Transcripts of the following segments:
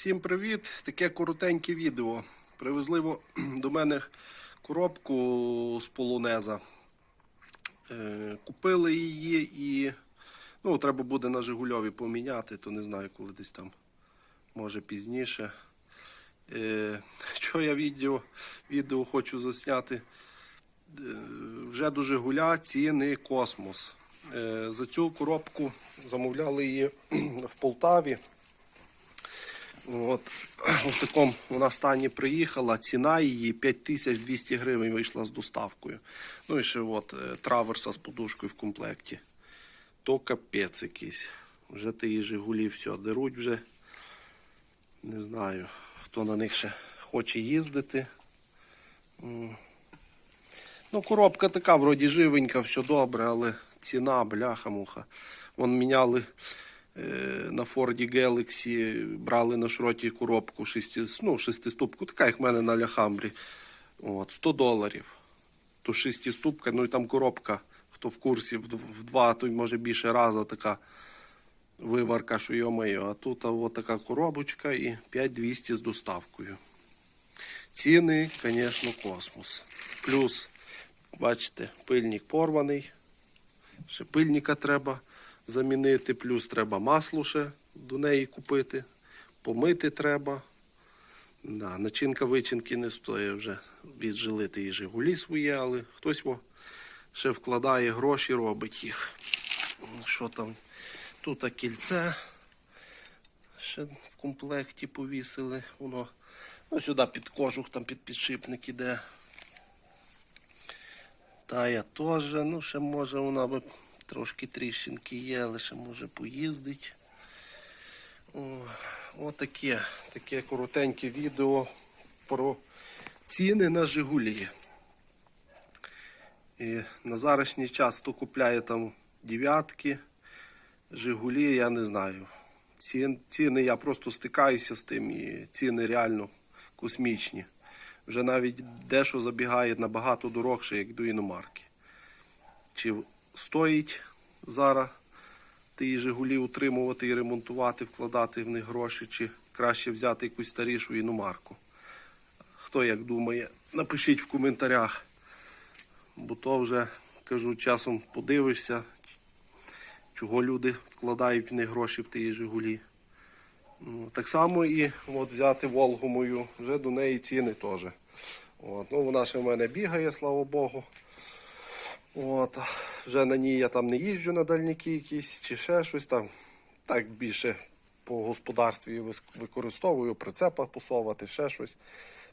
Всім привіт! Таке коротеньке відео. Привезли до мене коробку з полонеза. Е, Купили її і ну, треба буде на Жигульові поміняти, то не знаю, коли десь там, може пізніше. Е, Що я відео, відео хочу засняти? Е, Вже до Жигуля ціни космос. За цю коробку замовляли її в Полтаві. От, в такому вона стані приїхала, ціна її 5200 гривень вийшла з доставкою. Ну і ще от е, траверса з подушкою в комплекті. То капець якийсь. Вже ті Жигулі все деруть вже. Не знаю, хто на них ще хоче їздити. Ну, коробка така, вроді живенька, все добре, але ціна, бляха-муха. Вон міняли на Форді Galaxy, брали на шроті коробку шести, ну, шестиступку, така як в мене на Ляхамбрі. От, 100 доларів. То шестиступка, ну і там коробка, хто в курсі, в, дв- в два, то може більше раза така виварка, що йомаю. А тут от така коробочка і 5200 з доставкою. Ціни, звісно, космос. Плюс, бачите, пильник порваний. Ще пильника треба замінити, плюс треба масло ще до неї купити. Помити треба. Да, начинка вичинки не стоїть вже віджили ті Жигулі свої, але хтось во ще вкладає гроші, робить їх. Що там? Тут кільце. Ще в комплекті повісили. Воно ну, сюди під кожух, там під підшипник іде. Та я теж, ну ще може вона би трошки тріщинки є, ще може поїздить. Отаке, таке коротеньке відео про ціни на Жигулі. І на зарашній час хто купляє там дев'ятки, Жигулі, я не знаю. Ціни я просто стикаюся з тим і ціни реально космічні. Вже навіть дещо забігає набагато дорогше, як до іномарки. Чи стоїть зараз ті Жигулі утримувати і ремонтувати, вкладати в них гроші, чи краще взяти якусь старішу іномарку. Хто як думає, напишіть в коментарях. Бо то вже, кажу, часом подивишся, чого люди вкладають в них гроші в ті Жигулі. Ну, Так само і от взяти Волгу мою, вже до неї ціни теж. От, ну, вона ще в мене бігає, слава Богу. От, вже на ній я там не їжджу на дальніки якісь чи ще щось там. Так більше по господарстві використовую, прицепа посовати, ще щось.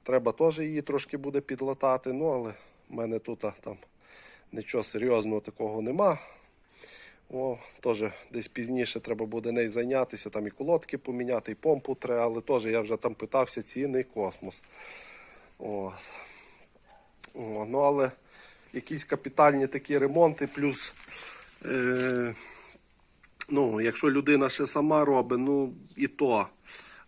Треба теж її трошки буде підлатати, ну але в мене тут там нічого серйозного такого нема. О, теж десь пізніше треба буде нею зайнятися, там і колодки поміняти, і помпу треба, але теж я вже там питався ціни космос. От. О, ну, але якісь капітальні такі ремонти, плюс, е, ну, якщо людина ще сама робить, ну і то.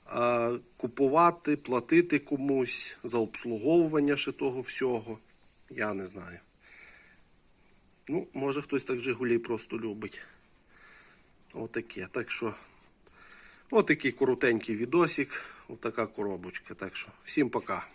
А купувати, платити комусь за обслуговування ще того всього, я не знаю. Ну, може хтось так Жигулі просто любить. Отаке. Так що, отакий коротенький відосик, отака коробочка. Так що, всім пока.